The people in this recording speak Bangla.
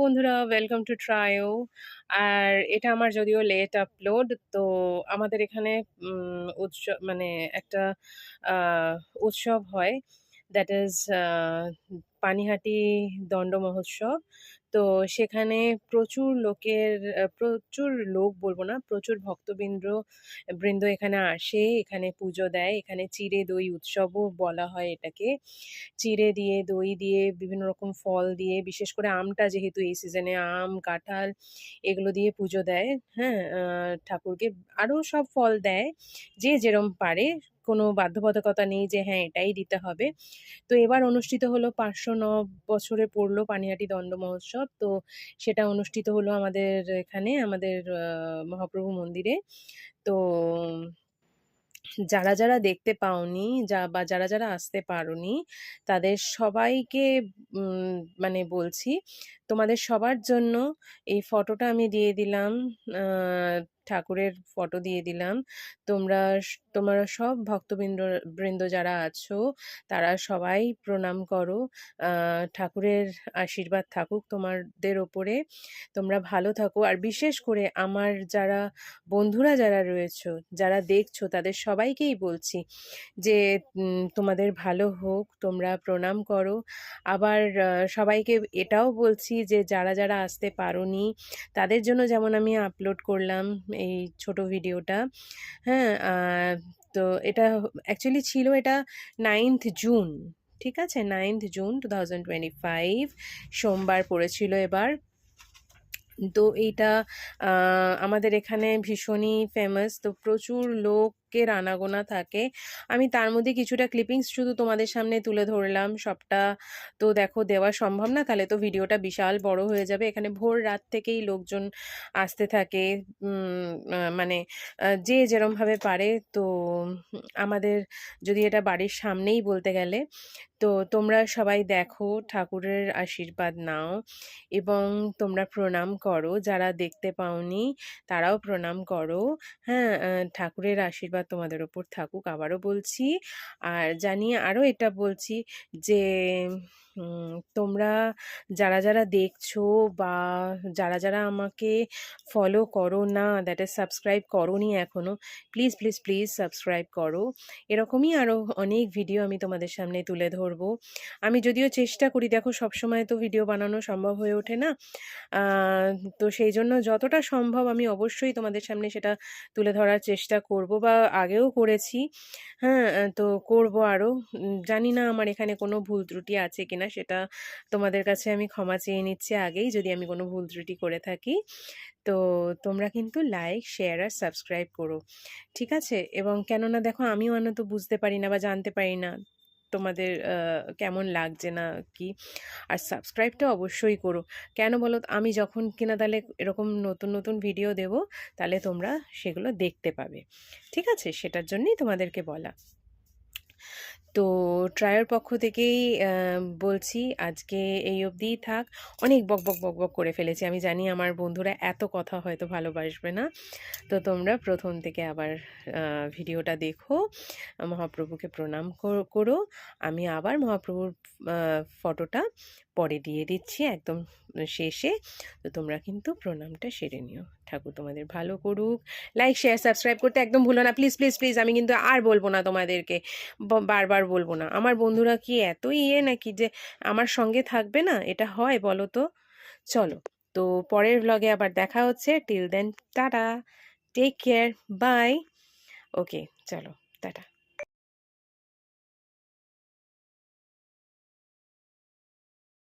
বন্ধুরা ওয়েলকাম টু ট্রায়ো আর এটা আমার যদিও লেট আপলোড তো আমাদের এখানে উৎসব মানে একটা উৎসব হয়। দ্যাট ইজ পানিহাটি দণ্ড মহোৎসব। তো সেখানে প্রচুর লোকের প্রচুর লোক বলব না, প্রচুর ভক্তবৃন্দ, বৃন্দ এখানে আসে, এখানে পুজো দেয়, এখানে চিড়ে দই উৎসবও বলা হয় এটাকে। চিড়ে দিয়ে, দই দিয়ে, বিভিন্ন রকম ফল দিয়ে, বিশেষ করে আমটা যেহেতু এই সিজনে আম, কাঁঠাল, এগুলো দিয়ে পুজো দেয় হ্যাঁ ঠাকুরকে। আরও সব ফল দেয়, যে যেরম পারে কোনো বাধ্যবাধকতা নেই যে হ্যাঁ এটাই দিতে হবে। তো এবার অনুষ্ঠিত হলো পাঁচশো ন বছরে পড়ল পানিহাটি দণ্ড মহোৎসব। তো সেটা অনুষ্ঠিত হলো আমাদের এখানে, আমাদের মহাপ্রভু মন্দিরে। তো যারা যারা দেখতে পাওনি যা, বা যারা যারা আসতে পারোনি, তাদের সবাইকে মানে বলছি তোমাদের সবার জন্য এই ফটোটা আমি দিয়ে দিলাম ঠাকুরের ফটো দিয়ে দিলাম। তোমরা তোমরা সব ভক্তবৃন্দ, বৃন্দ যারা আছো, তারা সবাই প্রণাম করো। ঠাকুরের আশীর্বাদ থাকুক তোমাদের ওপরে। তোমরা ভালো থাকো। আর বিশেষ করে আমার যারা বন্ধুরা যারা রয়েছো, যারা দেখছ, তাদের সবাইকেই বলছি যে তোমাদের ভালো হোক, তোমরা প্রণাম করো। আবার সবাইকে এটাও বলছি যে যারা যারা আসতে পারোনি, তাদের জন্য যেমন আমি আপলোড করলাম এই ছোট ভিডিওটা হ্যাঁ তো এটা অ্যাকচুয়ালি ছিল এটা নাইনথ জুন ঠিক আছে? Ninth June two thousand twenty five সোমবার পড়েছিল এবার। তো এইটা আমাদের এখানে ভীষণই ফেমাস তো প্রচুর লোকের আনাগোনা থাকে। আমি তার মধ্যে কিছুটা ক্লিপিংস শুধু তোমাদের সামনে তুলে ধরলাম। সবটা তো দেখো দেওয়া সম্ভব না, তাহলে তো ভিডিওটা বিশাল বড় হয়ে যাবে। এখানে ভোর রাত থেকেই লোকজন আসতে থাকে। মানে যে যেরমভাবে পারে। তো আমাদের যদি এটা বাড়ির সামনেই বলতে গেলে তো তোমরা সবাই দেখো, ঠাকুরের আশীর্বাদ নাও এবং তোমরা প্রণাম করো। যারা দেখতে পাওনি, তারাও প্রণাম করো। হ্যাঁ ঠাকুরের আশীর্বাদ তোমাদের ওপর থাকুক আবারও বলছি। আর জানিয়ে আরও এটা বলছি যে তোমরা যারা যারা দেখছ বা যারা যারা আমাকে ফলো করো না দ্যাট ইজ সাবস্ক্রাইব করোনি এখনও প্লিজ প্লিজ প্লিজ সাবস্ক্রাইব করো। এরকমই আরও অনেক ভিডিও আমি তোমাদের সামনে তুলে ধরবো। আমি যদিও চেষ্টা করি, দেখো সবসময় তো ভিডিও বানানো সম্ভব হয়ে ওঠে না। তো সেই জন্য যতটা সম্ভব আমি অবশ্যই তোমাদের সামনে সেটা তুলে ধরার চেষ্টা করব বা আগেও করেছি। হ্যাঁ তো করব আরও জানি না আমার এখানে কোনো ভুল ত্রুটি আছে কিনা সেটা তোমাদের কাছে আমি ক্ষমা চেয়ে নিচ্ছি আগেই, যদি আমি কোনো ভুল ত্রুটি করে থাকি। তো তোমরা কিন্তু লাইক শেয়ার আর সাবস্ক্রাইব করো। ঠিক আছে? এবং কেননা দেখো আমিও অন্য তো বুঝতে পারি না বা জানতে পারি না। তোমাদের কেমন লাগছে না কি? আর সাবস্ক্রাইবটা অবশ্যই করো। কেন বলো আমি যখন কিনা তাহলে এরকম নতুন নতুন ভিডিও দেব, তাহলে তোমরা সেগুলো দেখতে পাবে। ঠিক আছে? সেটার জন্যই তোমাদেরকে বলা। তো ট্রায়ের পক্ষ থেকেই বলছি আজকে এই অবধিই থাক। অনেক বক বক বক বক করে ফেলেছি। আমি জানি আমার বন্ধুরা এত কথা হয়তো ভালোবাসবে না। তো তোমরা প্রথম থেকে আবার ভিডিওটা দেখো। মহাপ্রভুকে প্রণাম কর- আমি আবার মহাপ্রভুর ফটোটা পরে দিয়ে দিচ্ছি একদম শেষে। তো তোমরা কিন্তু প্রণামটা সেরে নিও। ঠাকুর তোমাদের ভালো করুক। লাইক শেয়ার সাবস্ক্রাইব করতে একদম ভুলো না। প্লিজ প্লিজ প্লিজ আমি কিন্তু আর বলব না তোমাদেরকে। ব- বারবার বলব না। আমার বন্ধুরা কি এত ইয়ে নাকি যে আমার সঙ্গে থাকবে না? এটা হয় বলো তো? চলো, তো পরের ব্লগে আবার দেখা হচ্ছে। Till then tata. Take care bye okay চলো, টাটা।